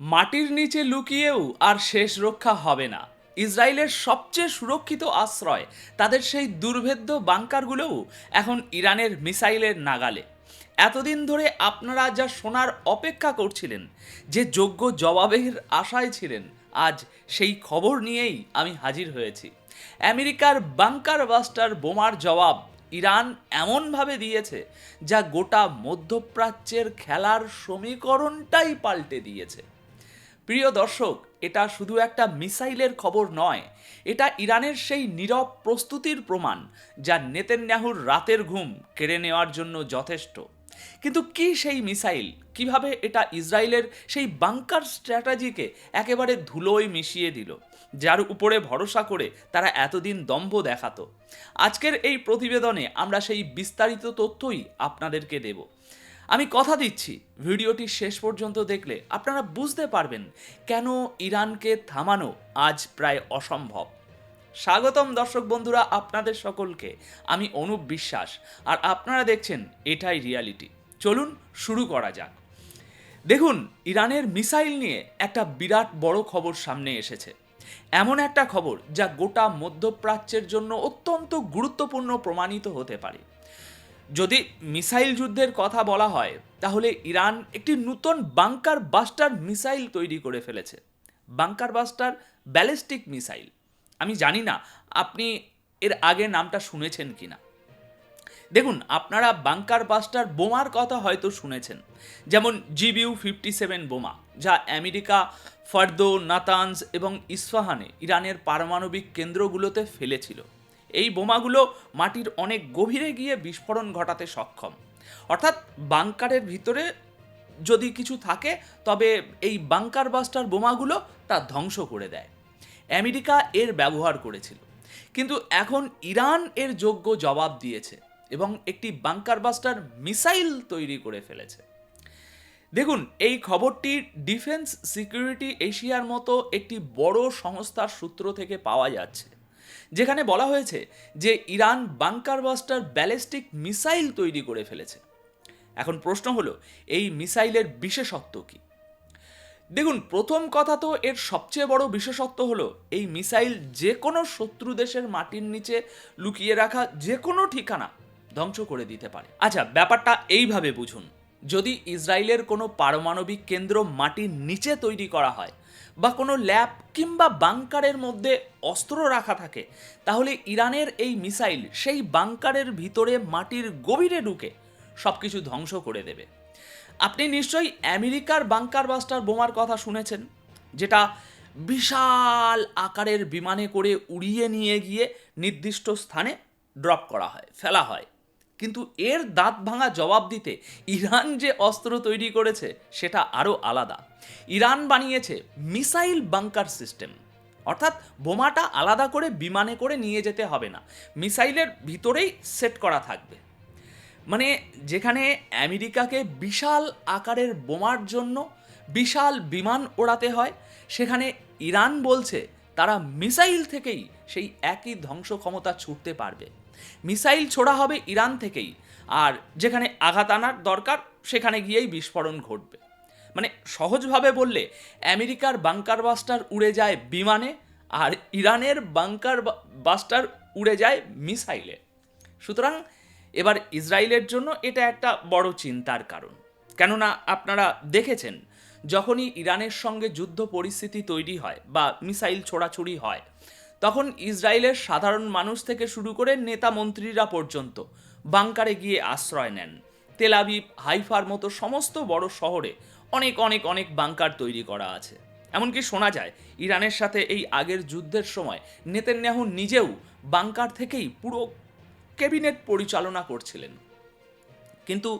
মাটির নিচে লুকিয়েও আর শেষ রক্ষা হবে না। ইসরায়েলের সবচেয়ে সুরক্ষিত আশ্রয় তাদের সেই দুর্ভেদ্য বাংকারগুলোও এখন ইরানের মিসাইলের নাগালে। এতদিন ধরে আপনারা যা শোনার অপেক্ষা করছিলেন, যে যোগ্য জবাবের আশায় ছিলেন, আজ সেই খবর নিয়েই আমি হাজির হয়েছি। আমেরিকার বাংকার বাস্টার বোমার জবাব ইরান এমনভাবে দিয়েছে, যা গোটা মধ্যপ্রাচ্যের খেলার সমীকরণটাই পাল্টে দিয়েছে। প্রিয় দর্শক, এটা শুধু একটা মিসাইলের খবর নয়, এটা ইরানের সেই নীরব প্রস্তুতির প্রমাণ যা নেতেন্যাহুর রাতের ঘুম কেড়ে নেওয়ার জন্য যথেষ্ট। কিন্তু কি সেই মিসাইল? কীভাবে এটা ইসরায়েলের সেই বাংকার স্ট্র্যাটাজিকে একেবারে ধুলোয় মিশিয়ে দিল, যার উপরে ভরসা করে তারা এতদিন দম্ভ দেখাতো? আজকের এই প্রতিবেদনে আমরা সেই বিস্তারিত তথ্যই আপনাদেরকে দেব। আমি কথা দিচ্ছি। ভিডিওটি শেষ পর্যন্ত দেখলে আপনারা বুঝতে পারবেন কেন ইরানকে থামানো আজ প্রায় অসম্ভব। স্বাগতম দর্শক বন্ধুরা আপনাদের সকলকে। আমি অনুপ বিশ্বাস আর আপনারা দেখছেন এটাই রিয়ালিটি। চলুন শুরু করা যাক। দেখুন, ইরানের মিসাইল নিয়ে একটা বিরাট বড় খবর সামনে এসেছে। এমন একটা খবর যা গোটা মধ্যপ্রাচ্যের জন্য অত্যন্ত গুরুত্বপূর্ণ প্রমাণিত হতে পারে। যদি মিসাইল যুদ্ধের কথা বলা হয়, তাহলে ইরান একটি নূতন বাংকার বাস্টার মিসাইল তৈরি করে ফেলেছে। Bunker buster ballistic missile. আমি জানি না আপনি এর আগে নামটা শুনেছেন কি না দেখুন, আপনারা বাংকার বাস্টার বোমার কথা হয়তো শুনেছেন। যেমন জিবিউ ফিফটি সেভেন বোমা, যা আমেরিকা, ফার্দো, নাতানজ এবং ইস্ফাহানে ইরানের পারমাণবিক কেন্দ্রগুলোতে ফেলেছিল। এই বোমাগুলো মাটির অনেক গভীরে গিয়ে বিস্ফোরণ ঘটাতে সক্ষম। অর্থাৎ বাংকারের ভিতরে যদি কিছু থাকে, তবে এই বাংকার বাস্টার বোমাগুলো তা ধ্বংস করে দেয়। আমেরিকা এর ব্যবহার করেছিল। কিন্তু এখন ইরান এর যোগ্য জবাব দিয়েছে এবং একটি বাংকার বাস্টার মিসাইল তৈরি করে ফেলেছে। দেখুন, এই খবরটি ডিফেন্স সিকিউরিটি এশিয়ার মতো একটি বড় সংস্থার সূত্র থেকে পাওয়া যাচ্ছে। যেখানে বলা হয়েছে যে Iran bunker buster ballistic missile তৈরি করে ফেলেছে। এখন প্রশ্ন হলো, এই মিসাইলের বিশেষত্ব কী? দেখুন, প্রথম কথা তো এর সবচেয়ে বড় বিশেষত্ব হলো, এই মিসাইল যে কোনো শত্রু দেশের মাটির নিচে লুকিয়ে রাখা যে কোনো ঠিকানা ধ্বংস করে দিতে পারে। আচ্ছা ব্যাপারটা এইভাবে বুঝুন। যদি ইসরায়েলের কোনো পারমাণবিক কেন্দ্র মাটির নিচে তৈরি করা হয় বা কোনো ল্যাব কিংবা বাংকারের মধ্যে অস্ত্র রাখা থাকে, তাহলে ইরানের এই মিসাইল সেই বাংকারের ভিতরে মাটির গভীরে ঢুকে সব কিছু ধ্বংস করে দেবে। আপনি নিশ্চয়ই আমেরিকার বাংকার বাস্টার বোমার কথা শুনেছেন, যেটা বিশাল আকারের বিমানে করে উড়িয়ে নিয়ে গিয়ে নির্দিষ্ট স্থানে ড্রপ করা হয়, ফেলা হয়। কিন্তু এর দাঁত ভাঙা জবাব দিতে ইরান যে অস্ত্র তৈরি করেছে, সেটা আরও আলাদা। ইরান বানিয়েছে মিসাইল বাংকার সিস্টেম। অর্থাৎ বোমাটা আলাদা করে বিমানে করে নিয়ে যেতে হবে না। মিসাইলের ভিতরেই সেট করা থাকবে। মানে যেখানে আমেরিকাকে বিশাল আকারের বোমার জন্য বিশাল বিমান ওড়াতে হয়, সেখানে ইরান বলছে তারা মিসাইল থেকেই সেই একই ধ্বংস ক্ষমতা ছুটতে পারবে। মিসাইল ছোড়া হবে ইরান থেকেই, আর যেখানে আঘাত আনার দরকার, সেখানে গিয়েই বিস্ফোরণ ঘটবে। মানে সহজভাবে বললে, আমেরিকার বাংকার বাস্টার উড়ে যায় বিমানে, আর ইরানের বাংকার বাস্টার উড়ে যায় মিসাইলে। সুতরাং এবার ইসরায়েলের জন্য এটা একটা বড় চিন্তার কারণ। কেননা আপনারা দেখেছেন যখনই ইরানের সঙ্গে যুদ্ধ পরিস্থিতি তৈরি হয় বা মিসাইল ছোড়াছুড়ি হয়, তখন ইসরায়েলের সাধারণ মানুষ থেকে শুরু করে নেতা মন্ত্রীরা পর্যন্ত বাংকারে গিয়ে আশ্রয় নেন। তেলাবিব হাইফার মতো সমস্ত বড় শহরে অনেক অনেক অনেক বাংকার তৈরি করা আছে। এমনকি শোনা যায়, ইরানের সাথে এই আগের যুদ্ধের সময় নেতেন্যাহু নিজেও বাংকার থেকেই পুরো ক্যাবিনেট পরিচালনা করছিলেন। কিন্তু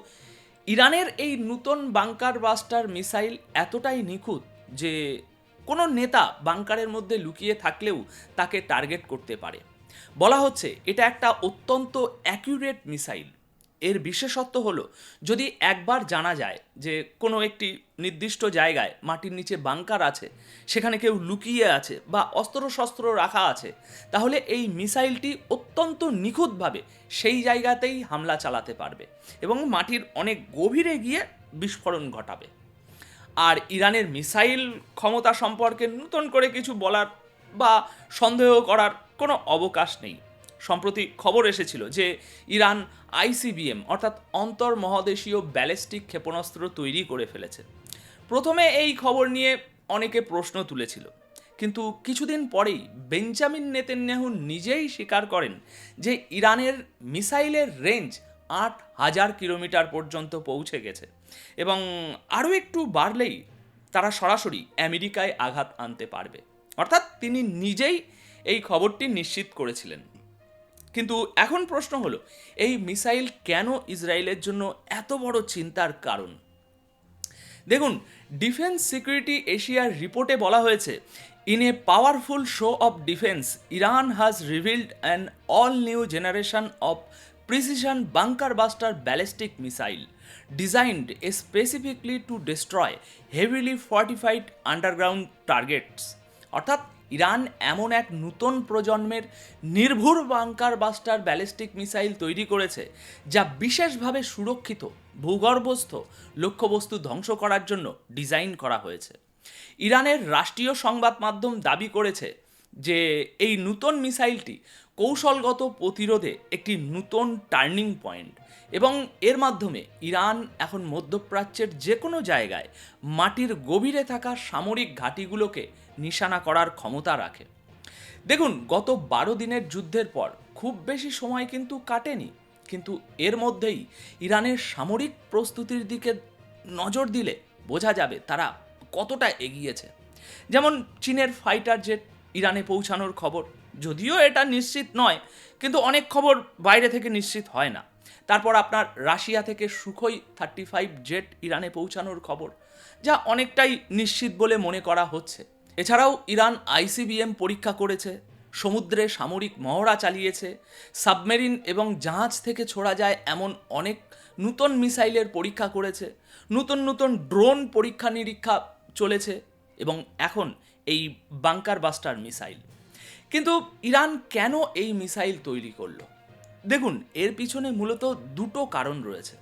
ইরানের এই নূতন বাংকার বাস্টার মিসাইল এতটাই নিখুঁত যে কোনো নেতা বাংকারের মধ্যে লুকিয়ে থাকলেও তাকে টার্গেট করতে পারে। বলা হচ্ছে এটা একটা অত্যন্ত অ্যাকিউরেট মিসাইল। এর বিশেষত্ব হলো, যদি একবার জানা যায় যে কোনো একটি নির্দিষ্ট জায়গায় মাটির নিচে বাংকার আছে, সেখানে কেউ লুকিয়ে আছে বা অস্ত্রশস্ত্র রাখা আছে, তাহলে এই মিসাইলটি অত্যন্ত নিখুঁতভাবে সেই জায়গাতেই হামলা চালাতে পারবে এবং মাটির অনেক গভীরে গিয়ে বিস্ফোরণ ঘটাবে। আর ইরানের মিসাইল ক্ষমতা সম্পর্কে নতুন করে কিছু বলার বা সন্দেহ করার কোনো অবকাশ নেই। সম্প্রতি খবর এসেছিল যে ইরান আইসিবিএম, অর্থাৎ অন্তর মহাদেশীয় ব্যালিস্টিক ক্ষেপণাস্ত্র তৈরি করে ফেলেছে। প্রথমে এই খবর নিয়ে অনেকে প্রশ্ন তুলেছিল। কিন্তু কিছুদিন পরেই বেঞ্জামিন নেতেন্যাহু নিজেই স্বীকার করেন যে ইরানের মিসাইলের রেঞ্জ আট হাজার কিলোমিটার পর্যন্ত পৌঁছে গেছে এবং আরও একটু বাড়লেই তারা সরাসরি আমেরিকায় আঘাত আনতে পারবে। অর্থাৎ তিনি নিজেই এই খবরটি নিশ্চিত করেছিলেন। কিন্তু এখন প্রশ্ন হলো, এই মিসাইল কেন ইসরায়েলের জন্য এত বড় চিন্তার কারণ? দেখুন, ডিফেন্স সিকিউরিটি এশিয়ার রিপোর্টে বলা হয়েছে, in a powerful show of defence, Iran has revealed an all new generation of precision bunker buster ballistic missile, designed specifically to destroy heavily fortified underground targets. অর্থাৎ ইরান এমন এক নূতন প্রজন্মের নির্ভুর বাংকার বাস্টার ব্যালিস্টিক মিসাইল তৈরি করেছে, যা বিশেষভাবে সুরক্ষিত, ভূগর্ভস্থ লক্ষ্যবস্তু ধ্বংস করার জন্য ডিজাইন করা হয়েছে। ইরানের রাষ্ট্রীয় সংবাদ মাধ্যম দাবি করেছে যে, এই নূতন মিসাইলটি কৌশলগত প্রতিরোধে একটি নূতন টার্নিং পয়েন্ট এবং এর মাধ্যমে ইরান, এখন মধ্যপ্রাচ্যের যে কোনো জায়গায় মাটির গভীরে থাকা সামরিক ঘাঁটিগুলোকে নিশানা করার ক্ষমতা রাখে। দেখুন, গত বারো দিনের যুদ্ধের পর খুব বেশি সময় কিন্তু কাটেনি, কিন্তু এর মধ্যেই ইরানের সামরিক প্রস্তুতির দিকে নজর দিলে বোঝা যাবে তারা কতটা এগিয়েছে। যেমন চীনের ফাইটার জেট ইরানে পৌঁছানোর খবর যদিও এটা নিশ্চিত নয়, কিন্তু অনেক খবর বাইরে থেকে নিশ্চিত হয় না। তারপর আপনার রাশিয়া থেকে সুখই থার্টি ফাইভ জেট ইরানে পৌঁছানোর খবর, যা অনেকটাই নিশ্চিত বলে মনে করা হচ্ছে। এছাড়াও ইরান আইসিবিএম পরীক্ষা করেছে, সমুদ্রে সামরিক মহড়া চালিয়েছে, সাবমেরিন এবং জাহাজ থেকে ছোড়া যায় এমন অনেক নূতন মিসাইলের পরীক্ষা করেছে, নতুন নতুন ড্রোন পরীক্ষা নিরীক্ষা চলেছে এবং এখন এই বাংকার বাস্টার মিসাইল। কিন্তু ইরান কেন এই মিসাইল তৈরি করল? দেখুন, এর পিছনে মূলত দুটো কারণ রয়েছে।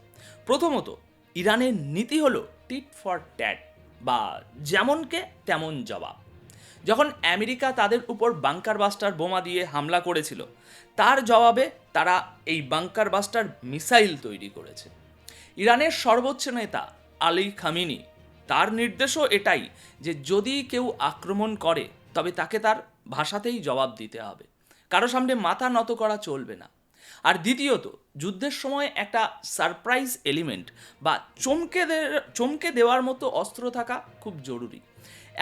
প্রথমত, ইরানের নীতি হলো টিট ফর ট্যাট বা যেমনকে তেমন জবাব। যখন আমেরিকা তাদের উপর বাংকার বাস্টার বোমা দিয়ে হামলা করেছিল, তার জবাবে তারা এই বাংকার বাস্টার মিসাইল তৈরি করেছে। ইরানের সর্বোচ্চ নেতা আলী খামিনি, তার নির্দেশও এটাই যে যদি কেউ আক্রমণ করে, তবে তাকে তার ভাষাতেই জবাব দিতে হবে। কারও সামনে মাথা নত করা চলবে না। আর দ্বিতীয়ত, যুদ্ধের সময় একটা সারপ্রাইজ এলিমেন্ট বা চমকে চমকে দেওয়ার মতো অস্ত্র থাকা খুব জরুরি।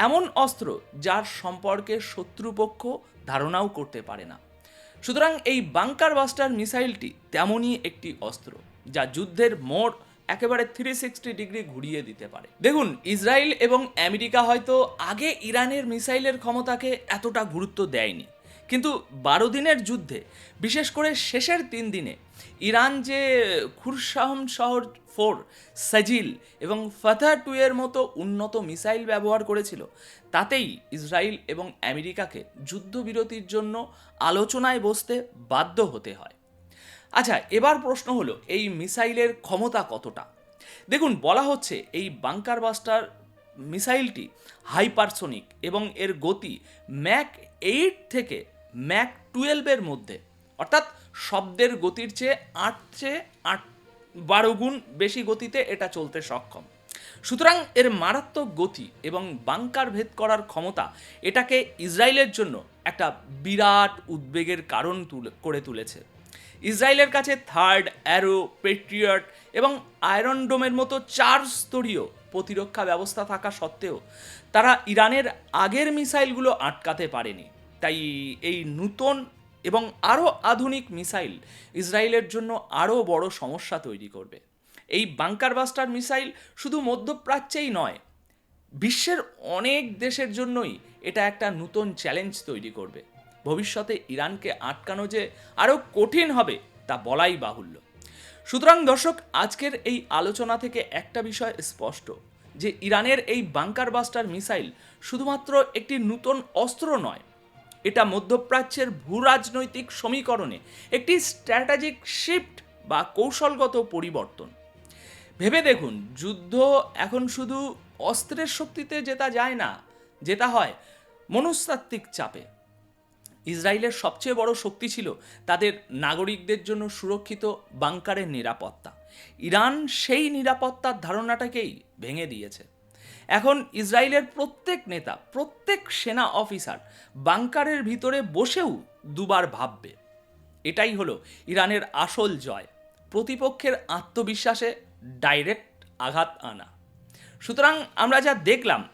এমন অস্ত্র যার সম্পর্কে শত্রুপক্ষ ধারণাও করতে পারে না। সুতরাং এই বাংকার বাস্টার মিসাইলটি তেমনই একটি অস্ত্র, যা যুদ্ধের মোড় একেবারে থ্রি সিক্সটি ডিগ্রি ঘুরিয়ে দিতে পারে। দেখুন, ইসরায়েল এবং আমেরিকা হয়তো আগে ইরানের মিসাইলের ক্ষমতাকে এতটা গুরুত্ব দেয়নি। কিন্তু বারো দিনের যুদ্ধে, বিশেষ করে শেষের তিন দিনে, ইরান যে খুরশাহম শহর ফোর, সাজিল এবং ফাথা টু এর মতো উন্নত মিসাইল ব্যবহার করেছিল, তাতেই ইসরায়েল এবং আমেরিকাকে যুদ্ধবিরতির জন্য আলোচনায় বসতে বাধ্য হতে হয়। আচ্ছা এবার প্রশ্ন হলো, এই মিসাইলের ক্ষমতা কতটা? দেখুন, বলা হচ্ছে এই বাংকার বাস্টার মিসাইলটি হাইপারসোনিক এবং এর গতি ম্যাক এইট থেকে ম্যাক টুয়েলভের মধ্যে। অর্থাৎ শব্দের গতির চেয়ে আট চেয়ে আট বারো গুণ বেশি গতিতে এটা চলতে সক্ষম। সুতরাং এর মারাত্মক গতি এবং বাংকার ভেদ করার ক্ষমতা এটাকে ইসরায়েলের জন্য একটা বিরাট উদ্বেগের কারণ তুলে, করে তুলেছে। ইসরায়েলের কাছে থার্ড অ্যারো পেট্রিয়ট এবং আয়রন ডোমের মতো চার স্তরীয় প্রতিরক্ষা ব্যবস্থা থাকা সত্ত্বেও তারা ইরানের আগের মিসাইলগুলো আটকাতে পারেনি। তাই এই নূতন এবং আরও আধুনিক মিসাইল ইসরায়েলের জন্য আরও বড় সমস্যা তৈরি করবে। এই বাংকার বাস্টার মিসাইল শুধু মধ্যপ্রাচ্যেই নয়, বিশ্বের অনেক দেশের জন্যই এটা একটা নতুন চ্যালেঞ্জ তৈরি করবে। ভবিষ্যতে ইরানকে আটকানো যে আরও কঠিন হবে, তা বলাই বাহুল্য। সুতরাং দর্শক, আজকের এই আলোচনা থেকে একটা বিষয় স্পষ্ট, যে ইরানের এই বাংকার বাস্টার মিসাইল শুধুমাত্র একটি নূতন অস্ত্র নয়, এটা মধ্যপ্রাচ্যের ভূরাজনৈতিক সমীকরণে একটি স্ট্র্যাটেজিক শিফট বা কৌশলগত পরিবর্তন। ভেবে দেখুন, যুদ্ধ এখন শুধু অস্ত্রের শক্তিতে জেতা যায় না, জেতা হয় মনস্তাত্ত্বিক চাপে। ইসরায়েলের সবচেয়ে বড় শক্তি ছিল তাদের নাগরিকদের জন্য সুরক্ষিত বাংকারের নিরাপত্তা। ইরান সেই নিরাপত্তার ধারণাটাকেই ভেঙে দিয়েছে। এখন ইসরায়েলের প্রত্যেক নেতা, প্রত্যেক সেনা অফিসার বাংকারের ভিতরে বসেও দুবার ভাববে। এটাই হলো ইরানের আসল জয়। প্রতিপক্ষের আত্মবিশ্বাসে ডাইরেক্ট আঘাত আনা। সুতরাং আমরা যা দেখলাম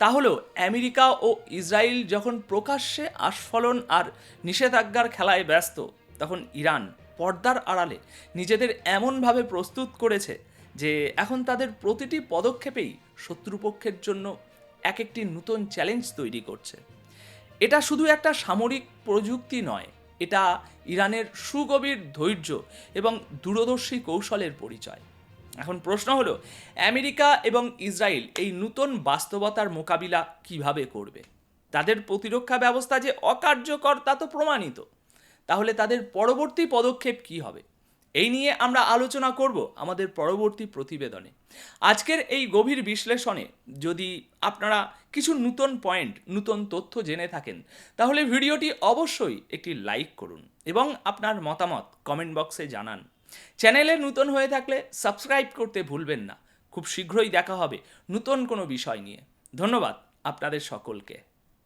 তা হলো আমেরিকা ও ইসরায়েল যখন প্রকাশ্যে আস্ফলন আর নিষেধাজ্ঞার খেলায় ব্যস্ত, তখন ইরান পর্দার আড়ালে নিজেদের এমনভাবে প্রস্তুত করেছে যে এখন তাদের প্রতিটি পদক্ষেপেই শত্রুপক্ষের জন্য এক একটি নতুন চ্যালেঞ্জ তৈরি করছে। এটা শুধু একটা সামরিক প্রযুক্তি নয়, এটা ইরানের সুগভীর ধৈর্য এবং দূরদর্শী কৌশলের পরিচয়। এখন প্রশ্ন হলো, আমেরিকা এবং ইসরায়েল এই নতুন বাস্তবতার মোকাবিলা কীভাবে করবে? তাদের প্রতিরক্ষা ব্যবস্থা যে অকার্যকর তা তো প্রমাণিত। তাহলে তাদের পরবর্তী পদক্ষেপ কি হবে? এই নিয়ে আমরা আলোচনা করব আমাদের পরবর্তী প্রতিবেদনে। আজকের এই গভীর বিশ্লেষণে যদি আপনারা কিছু নতুন পয়েন্ট, নতুন তথ্য জেনে থাকেন, তাহলে ভিডিওটি অবশ্যই একটি লাইক করুন এবং আপনার মতামত কমেন্ট বক্সে জানান। চ্যানেলে নূতন হয়ে থাকলে সাবস্ক্রাইব করতে ভুলবেন না। খুব শীঘ্রই দেখা হবে নূতন কোনো বিষয় নিয়ে। ধন্যবাদ আপনাদের সকলকে।